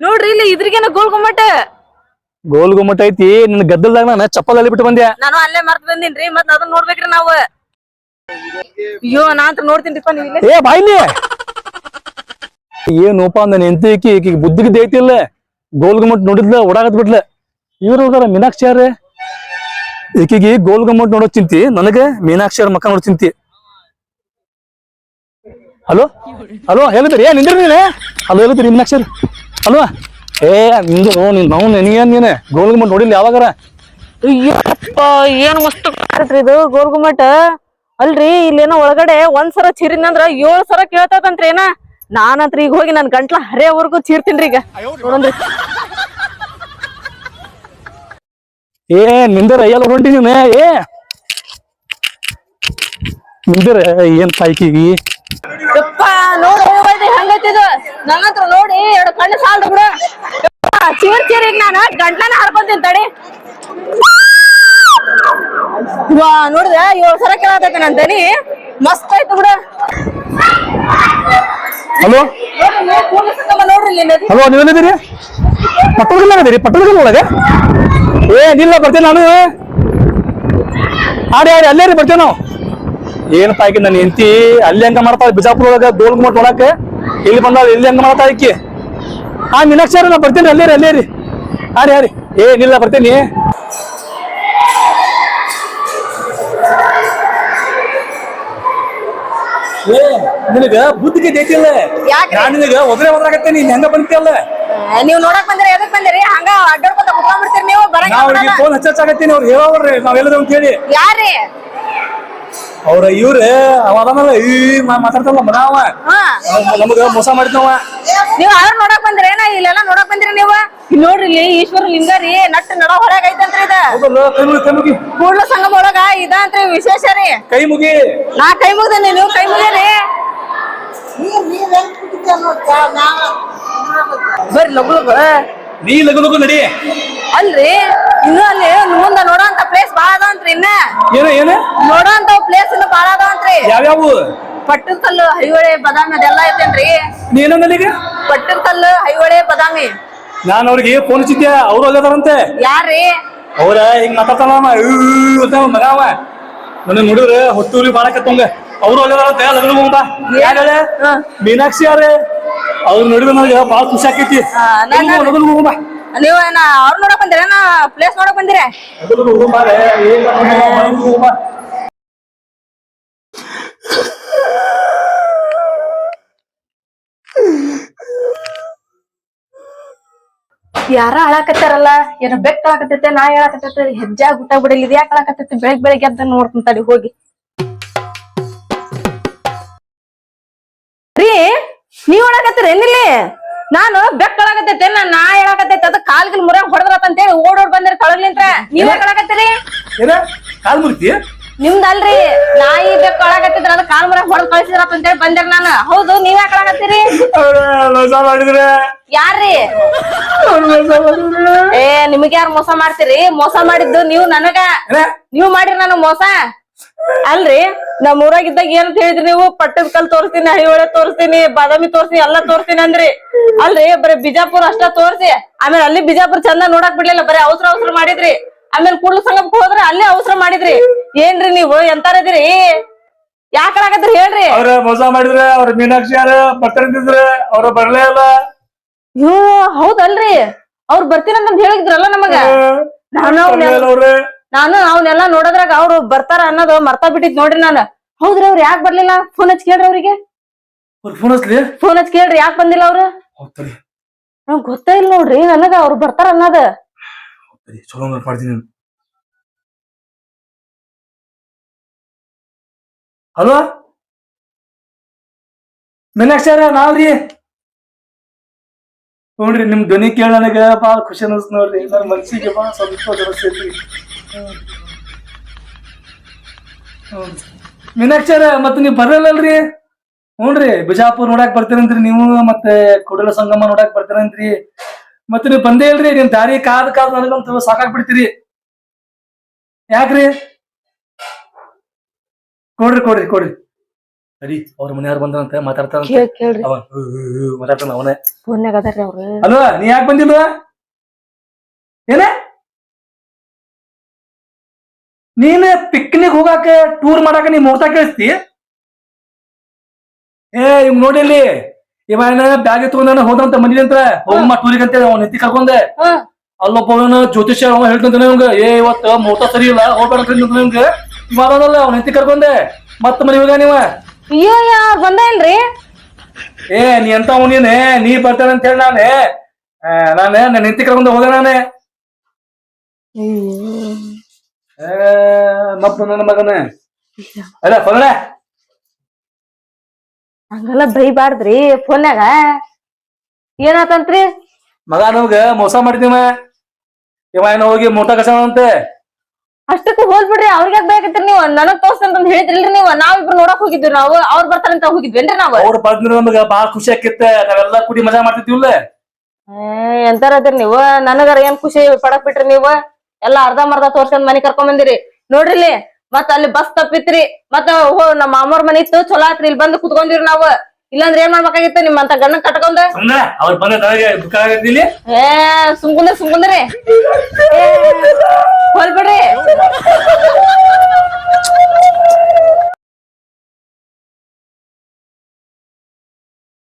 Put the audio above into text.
ನೋಡ್ರಿ ಇಲ್ಲಿ ಇದ್ರಿಗೇನ ಗೋಲ್ ಗುಮ್ಮಟ. ಗೋಲ್ ಗುಮ್ಮಟ ಐತಿ ನಿನ್ ಗದ್ದಲ್ದಾಗ ನಾನು ಚಪ್ಪಲ್ ಅಲ್ಲಿ ಬಿಟ್ಟು ಬಂದೆ. ನಾನು ಅಲ್ಲೇ ಮರ್ತ್ ಬಂದಿನ್ರಿ ಮತ್ ಅದನ್ನ ನೋಡ್ಬೇಕ್ರಿ ನಾವು. ಅಯ್ಯೋ ನಾ ಅಂತ ನೋಡ್ತೀನ್ರಿಪ್ಪ ನೀವು ಇಲ್ಲೇ. ಏ ಬಾಯ್ಲಿ ಏನೋಪ ಅಂದ ನೆಂತಿ ಈಕಿ ಈಕಿಗೆ ಬುದ್ಧಿಗೆ ಐತಿಲ್ಲ ಗೋಲ್ ಗುಮ್ಮಟ್ ನೋಡಿದ್ಲ ಓಡಾಗತ್ ಬಿಟ್ಲ. ಇವ್ರ ಹೋಗಾರ ಮೀನಾಕ್ಷಿ ಯಾರ ಈಕಿಗೆ ಗೋಲ್ ಗುಮ್ಮಟ್ ನೋಡೋ ಚಿಂತಿ ನನಗೆ ಮೀನಾಕ್ಷಿ ಅವ್ರ ಮಕ್ಕ ನೋಡೋ ಚಿಂತಿ. ಹಲೋ? ಹಲೋ ಹೇಳಿದ್ರಿ ಏನ್ ನಿಂದ್ರಿ ನೀನೆ. ಹಲೋ ಹೇಳಿದ್ರಿ ಮೀನಾಕ್ಷಿ ಹಲೋ ಏ ನಿಂದು ನೀನ್ ನಾವು ನಿನಗೇನ್ ನೀನೆ? ಗೋಲ್ ಗುಮ್ಮಟ್ ನೋಡಿಲ್ಲ ಯಾವಾಗಾರ? ಅಯ್ಯಪ್ಪ ಏನ್ ಮಸ್ತ್ ಕಾಣ್ತೈತ್ರಿ ಇದು ಗೋಲ್ ಗುಮ್ಮಟ ಅಲ್ರಿ ಇಲ್ಲೇನೋ ಒಳಗಡೆ ಒಂದ್ ಸರ ಚೀರಿನಂದ್ರ ಏಳ್ ಸರ ಕೇಳ್ತದಂತ್ರಿ ಏನ? ನಾನಂತ್ರ ಈಗ ಹೋಗಿ ನನ್ ಗಂಟ್ಲ ಹರಿಯವರೆಗೂ ಚೀರ್ತೀನ್ರಿ ಈಗ. ನೋಡಂದ್ರಿ ಏ ನಿಂದರ ಎಲ್ಲ ಹೊಂಟಿ ನೀನು ಏ! ನಿಂದರ ಏನ್ ಪಾಯ್ಕಿಗಿ ಯಪ್ಪ ನೋಡಿ. ನನ್ನತ್ರ ನೋಡಿ, ಎರಡು ಕಣ್ಣು ಸಾಲ್ದು ಬಿಡು. ಚೀರ್ ಚೀರ್ ಈಗ ನಾನು ಗಂಟ್ಲನ ಹರ್ಕೊಂತೀನಿ ತಡಿ. ವಾ ನೋಡಿದ ಸರ ಕೇಳತೈತೆ ನನ್ ದನಿ ಮಸ್ತ್ ಆಯ್ತು ಬಿಡು. ಹಲೋ? ಹಲೋ ನೀವೇನಿದ್ದೀರಿ ಪಟ್ಟಣದಲ್ಲಿ ಅದೀರಿ ಪಟ್ಟಣದಲ್ಲಿ ಒಳಗೆ? ಏ, ನಿಲ್ಲ, ಬರ್ತೇನೆ ನಾನು. ಆಡಿ ಆಡಿ ಅಲ್ಲೇ ರೀ ಬರ್ತೇವೆ ನಾವು. ಏನಪ್ಪ ಆಗಿ ನನ್ನ ಹೆಂಡತಿ? ಅಲ್ಲಿ ಹಂಗ ಮಾಡ್ತಾಳೆ ಬಿಜಾಪುರ ಒಳಗ ಗೋಲ್ ಗುಮ್ಮಟ್ ನೋಡಕ್ಕೆ ಇಲ್ಲಿ ಬಂದಾಳ ಇಲ್ಲಿ ಹೆಂಗ ಮಾಡ್ತಾ ಇಕ್ಕಿ ಆ ಮೀನಾಕ್ಷಿ ನಾ ಬರ್ತೀನಿ ಅಲ್ಲೇ ರೀ ಅಲ್ಲೇ ರೀ. ಹಾರಿ ಹಾರಿ ಏ ನಿಲ್ಲ ಬರ್ತೇನಿ. ನಿನಗ ಬುದ್ಧಿಗೆ ದೇತಿಲ್ಲ? ನಾನು ನಿನಗ ಒದ್ರೆ ಒದ್ರಾಗತ್ತೇನಿ ನೀನ್ ಹೆಂಗ ಬಂತಿಯಲ್ಲ ನೀವು ನೋಡಕ್ ಬಂದ್ರೆ ಎದಕ್ ಬಂದಿರಿ? ಹಂಗ ಅಡ್ಡಾಡ್ಕೊತ ಕುತ್ಕೊಂಡ್ಬಿಡ್ತೀರಿ ನೀವು ಬರಂಗ ಫೋನ್ ಹಚ್ಚಾಗತ್ತೀನಿ ಅವ್ರು ಹೇಳೋರ್ರಿ ನಾವೆಲ್ಲದ ಅಂತ ಹೇಳಿ. ಯಾರ್ರಿ? ಅವ್ರ ಇವ್ರೆ ಅವ ಅದಾನಲ್ಲ ಈ ಮಾ- ಮಾತಾಡ್ತಾರಲ್ಲ ಮನ ಅವ ನಮಗ ಮೋಸ ಮಾಡಿದ್ನವ. ನೀವ್ ಯಾರು ನೋಡಕ್ ಬಂದ್ರಿ ಏನ ಇಲ್ಲೆಲ್ಲ ನೋಡಕ್ ಬಂದ್ರಿ ನೀವು? ಇಲ್ಲಿ ನೋಡ್ರಿ ಇಲ್ಲಿ ಈಶ್ವರ ಲಿಂಗ ರೀ ನಟ್ ನಡ ಹೊರಗ್ ಐತಂತ್ರಿ ಇದ. ಕೂಡ್ಲ ಸಂಗಮ ಒಳಗ ಇದಂತ್ರಿ ವಿಶೇಷ ರೀ. ಕೈ ಮುಗಿ. ನಾ ಕೈ ಮುಗ್ದೇನಿ ನೀವು ಕೈ ಮುಗಿರಿ ಬರ್ರಿ ಲಗು ಲಗು ನೀ ಲಗು ಲಗು ನಡಿ. ಅಲ್ರಿ ಇನ್ನು ಅಲ್ಲಿ ಮುಂದ ನೋಡೋಂತ ಪ್ಲೇಸ್ ಬಾಳ ಅದಾವಂತ್ರಿ ಇನ್ನ. ಏನ ಏನ? ನೋಡೋಂತ ಪ್ಲೇಸ್ ಯಾವ್ಯಾವು? ಪಟ್ಟದ ಕಲ್ಲು ಹೈಹೊಳೆ ಬದಾಮಿ ಅದೆಲ್ಲ ಐತೇನ್ರಿ? ನೀ ಏನಂದಲ್ಲಿಗ ಪಟ್ಟದ ಕಲ್ಲು ಹೈಹೊಳೆ ಬದಾಮಿ. ನಾನು ಅವ್ರಿಗೆ ಫೋನ್ ಹಚ್ಚಿದ್ದೆ ಅವ್ರು ಅಲ್ಲದಾರಂತೆ? ಯಾರ್ರಿ? ಅವ್ರ ಹಿಂಗ್ ಮಾತಾಡ್ತಾನ ಮಗ ಅವ. ನನ್ನ ನೋಡಿದ್ರೆ ಬಾಳ ಬಾಳಕತ್ತವಂಗ ಅವ್ರು ಅಲ್ಲದಾರಂತೆ? ಲಗ್ನ ಹೋಗ್ಬಾ ಯಾರ. ಮೀನಾಕ್ಷಿ ಯಾರೇ ಅವ್ರು ನೋಡಿದ್ರೆ ನನಗೆ ಬಾಳ ಖುಷಿ ಆಕೈತಿ. ಲಗ್ನ ಹೋಗ್ಬಾ ನೀವ್ ಅವ್ರ ನೋಡಕ್ ಬಂದಿರ ಪ್ಲೇಸ್ ನೋಡಕ್ ಬಂದಿರ? ಯಾರ ಅಳಾಕತ್ತಾರಲ್ಲ ಏನೋ ಬೆಕ್ಕ ಅಳಾಕತ್ತೈತೆ ನಾ ಹೇಳಾಕತ್ತೈತೆ ಹೆಜ್ಜೆ ಗುಟ್ಟ ಬಿಡಲಿ ಇದು ಯಾಕೆ ಅಳಾಕತ್ತೈತೆ ಬೆಳಗ್ ಬೆಳಗ್ಗೆ ಎದ್ದ ನೋಡ್ತೀನಿ ತಡಿ ಹೋಗಿ. ರೀ ನೀವ್ ಅಳಾಕತ್ತೀರ ಏನಿಲ್ಲಿ ನಾನು ಬೆಕ್ಕ ಅಳಾಕತ್ತೈತೆ ನಾ ನಾ ಹೇಳಾಕತ್ತೈತೆ ಅದ ಕಾಲ್ಗಿಲ್ ಮುರ ಹೊಡೆದ್ರತ್ತ ಅಂತೇಳಿ ಓಡ್ ಓಡ್ ಬಂದಿರಿ ತಳಗ್ಲಿಂತ್ರ ನೀವ್ ಯಾಕೆ ಅಳಾಕತ್ತೀರಿ ಏನ? ಕಾಲ್ ಮುರಿತಿ? ನಿಮ್ದಲ್ರಿ ನಾಯಿ ಅದ ಕಾಲ್ ಮರ ಹೊಡೆದ್ ಕಳ್ಸಿದ್ರತ್ತ ಅಂತೇಳಿ ಬಂದಿರಿ ನಾನು. ಹೌದು ನೀವ್ ಯಾಕೆ ಅಳಾಕತ್ತೀರಿ? ಮೋಸ ಮಾಡಿದ್ರೆ ಯಾರ್ರಿ? ಏ ನಿಮ್ಗೆ ಯಾರು ಮೋಸ ಮಾಡ್ತೀರಿ? ಮೋಸ ಮಾಡಿದ್ದು ನೀವು ನನಗ. ಏನ? ನೀವ್ ಮಾಡಿರಿ ನಾನು ಮೋಸ? ಅಲ್ರಿ ನಮ್ ಊರಾಗಿದ್ದಾಗ ಏನಂತ ಹೇಳಿದ್ರಿ ನೀವು? ಪಟ್ಟದ ಕಲ್ ತೋರಿಸ್ತೀನಿ ಹೈಹೊಳೆ ತೋರಿಸ್ತೀನಿ ಬಾದಾಮಿ ತೋರಿಸ್ತೀನಿ ಎಲ್ಲಾ ತೋರಿಸ್ತೀನಿ ಅಂದ್ರಿ. ಅಲ್ರಿ ಬರೀ ಬಿಜಾಪುರ ಅಷ್ಟ ತೋರಿಸಿ. ಆಮೇಲೆ ಅಲ್ಲಿ ಬಿಜಾಪುರ ಚಂದ ನೋಡಕ್ ಬಿಡ್ಲಿಲ್ಲ ಬರೀ ಅವಸರ ಅವಸರ ಮಾಡಿದ್ರಿ. ಆಮೇಲೆ ಕೂಡ್ಲ ಸಂಗಮಕ್ಕೆ ಹೋದ್ರೆ ಅಲ್ಲೇ ಅವಸರ ಮಾಡಿದ್ರಿ. ಏನ್ರಿ ನೀವು ಎಂತಾರದಿರಿ ಯಾಕ ಆಗದ್ರಿ ಹೇಳ್ರಿ? ಅವ್ರ ಮೋಸ ಮಾಡಿದ್ರೆ ಅವ್ರ ಮೀನಾಕ್ಷಿ ಯಾರ? ಬರ್ತಾರಂತಿದ್ರ ಅವ್ರ ಬರ್ಲೇ ಇಲ್ಲ. ಅಯ್ಯೋ ಹೌದಲ್ರಿ. ಅವ್ರು ಬರ್ತೀನಂತ ಹೇಳಿದ್ರಲ್ಲ ನಮಗ? ನಾನು ಅವನ್ನೆಲ್ಲ ನೋಡೋದ್ರಾಗ ಅವ್ರು ಬರ್ತಾರ ಅನ್ನೋದು ಮರ್ತಾ ಬಿಟ್ಟಿದ್ ನೋಡ್ರಿ ನಾನು. ಹೌದ್ರಿ ಅವ್ರು ಯಾಕೆ ಬರ್ಲಿಲ್ಲ? ಫೋನ್ ಹಚ್ಚಿ ಕೇಳ್ರಿ ಅವ್ರಿಗೆ. ಅವ್ರ ಫೋನ್ ಹಚ್ಲಿ? ಫೋನ್ ಹಚ್ಚಿ ಕೇಳ್ರಿ ಯಾಕೆ ಬಂದಿಲ್ಲ ಅವ್ರು? ಹೋಗ್ತಾರೆ ನಂಗ್ ಗೊತ್ತೇ ಇಲ್ಲ ನೋಡ್ರಿ ನನಗ ಅವ್ರು ಬರ್ತಾರ ಅನ್ನೋದ. ಚಲೋ ಹಲೋ? ಮೀನಾಕ್ಷರ, ನಾವ್ರಿ? ನೋಡ್ರಿ ನಿಮ್ ಧ್ವನಿ ಕೇಳ ನನಗ ಬಾಳ ಖುಷಿ ಅನಿಸ್ತು ನೋಡ್ರಿ. ನನ್ ಮನ್ಸಿಗೆ ಬಾಳ ಸಂತೋಷ ಅನಿಸ್ತೈತಿ ಮೀನಾಕ್ಷರ, ಮತ್ತೆ ನೀವ್ ಬರಲ್ಲಲ್ರಿ ಹ್ಞೂನ್ರಿ ಬಿಜಾಪುರ್ ನೋಡಾಕ್ ಬರ್ತೀರಂತ್ರಿ ನೀವು, ಮತ್ತೆ ಕುಡಲ ಸಂಗಮ ನೋಡಾಕ್ ಬರ್ತೀರಂತ್ರಿ. ಮತ್ತೆ ನೀವು ಬಂದೇ ಇಲ್ರಿ, ನಿಮ್ ದಾರಿ ಕಾದ್ ಕಾದ್ ನನಗಂತೂ ಸಾಕಾಗ್ಬಿಡ್ತೀರಿ. ಯಾಕ್ರಿ? ಕೊಡ್ರಿ ಕೊಡ್ರಿ ಕೊಡ್ರಿ. ಸರಿ ಅವ್ರ ಮನೆಯವ್ರು ಬಂದಂತ ಮಾತಾಡ್ತಾರ ಕೇಳ್ ಕೇಳ್ರಿ. ಅವ ಹ್ಞೂ, ಹ್ಞೂ, ಹ್ಞೂ ಮಾತಾಡ್ತಾನ ಅವನೇ. ಫೋನ್ಯಾಗ ಅದಾರ್ರಿ ಅವ್ರು. ಅಲ್ವಾ ನೀ ಯಾಕೆ ಬಂದಿಲ್ವ ಏನ? ನೀನ್ ಪಿಕ್ನಿಕ್ ಹೋಗಾಕ ಟೂರ್ ಮಾಡಾಕ ನೀ ಮುಹೂರ್ತ ಕೇಳಿಸ್ತಿ? ಏ ಇವ್ ನೋಡಿಲ್ಲಿ ಇವ ಏನ ಬ್ಯಾಗ್ ತಗೊಂಡ ಹೋದಂತ ಮನಿ ಅಂತ. ಹೋಗಮ್ಮ ಟೂರಿಗೆ ಅಂತ ಅವ್ನ ಎತ್ತಿ ಕರ್ಕೊಂಡೆ. ಹಾ. ಅಲ್ಲೊಬ್ಬ ಅವನ ಜ್ಯೋತಿಷ್ಯ ಅವ ಹೇಳ್ತಂತಾನೆ ಇವಂಗ ಏ ಇವತ್ತು ಮುಹೂರ್ತ ಸರಿ ಇಲ್ಲ ಹೋಗ್ಬೇಡ ಅಂತ ಇವಂಗ ಮಾಡೋದಲ್ಲ ಅವ್ನ ಹೆಂಡತಿ ಕರ್ಕೊಂಡೆ? ಮತ್ತ ಮನಿ ಹೋಗ ನೀವ? ಅಯ್ಯೋ ಯಾ ಬಂದ ಇಲ್ರಿ ಏ ನೀ ಅಂತ ನೀನೆ ನೀ ಬರ್ತಾನೆ ಅಂತ ಹೇಳಿ ನಾನೇ. ನಾನೇ ನನ್ನ ಹೆಂಡತಿ ಕರ್ಕೊಂಡ ಹೋದ ನಾನೇ. ಮತ್ತ ನನ್ನ ಮಗನೇ. ಅಲ್ಲ ಫೋನ ಹಂಗೆಲ್ಲ ಬೈಬಾರ್ದ್ರಿ ಫೋನ್ಯಾಗ. ಏನಾತಂತ್ರಿ? ಮಗ ನಮ್ಗ ಮೋಸ ಮಾಡಿದೀವ ಇವ. ಏನೋ ಹೋಗಿ ಮೋಟ ಕಸಂತೆ ಅಷ್ಟಕ್ಕೂ ಹೋಲ್ ಬಿಡ್ರಿ ಅವ್ರಿಗೆ ಬೇಕತ್ರಿ ನೀವು? ನನಗ್ ತೋರ್ಸ್ತಂತ ಹೇಳಿದ್ರಿಲ್ರಿ ನೀವು? ನಾವಿಬ್ರು ನೋಡಕ್ ಹೋಗಿದ್ವಿ ನಾವು ಅವ್ರ ಬರ್ತಾರಂತ ಹೋಗಿದ್ವೇನ್ರಿ ನಾವು? ಅವ್ರು ಬಂದ್ರೆ ನಮಗ ಬಾಳ ಖುಷಿ ಆಕಿತ್ತೆ ನಾವೆಲ್ಲಾ ಕುಡಿ ಮಜಾ ಮಾಡ್ತಿದ್ವಿಲ್ಲ ಎಂತಾರ ಅದ್ರಿ ನೀವು? ನನಗರ ಏನ್ ಖುಷಿ ಪಡಕ್ ಬಿಟ್ರಿ ನೀವು? ಎಲ್ಲಾ ಅರ್ಧ ಮರ್ಧ ತೋರ್ಸ್ಕೊಂಡ್ ಮನಿ ಕರ್ಕೊಂಡ್ ಬಂದಿರಿ. ನೋಡ್ರಿಲ್ಲಿ ಮತ್ತ ಅಲ್ಲಿ ಬಸ್ ತಪ್ಪಿತ್ರಿ ಮತ್ತ ನಮ್ಮ ಮಾಮೋರ್ ಮನಿ ಇತ್ತು ಚಲೋ ಆತ್ರಿ ಇಲ್ಲಿ ಬಂದು ಕುತ್ಕೊಂಡಿರಿ ನಾವು. ಇಲ್ಲಾಂದ್ರೆ ಏನ್ ಮಾಡ್ಬೇಕಾಗಿತ್ತು ನಿಮ್ಮಂತ ಗಂಡ ಕಟ್ಕೊಂಡ? ಸುಮ್ನೆ ಸುಮ್ಕುಂದ್ರೆ ಸುಮ್ಕುಂದ್ರೆ. ಏ ಹೊಲ್ಬಿಡ್ರಿ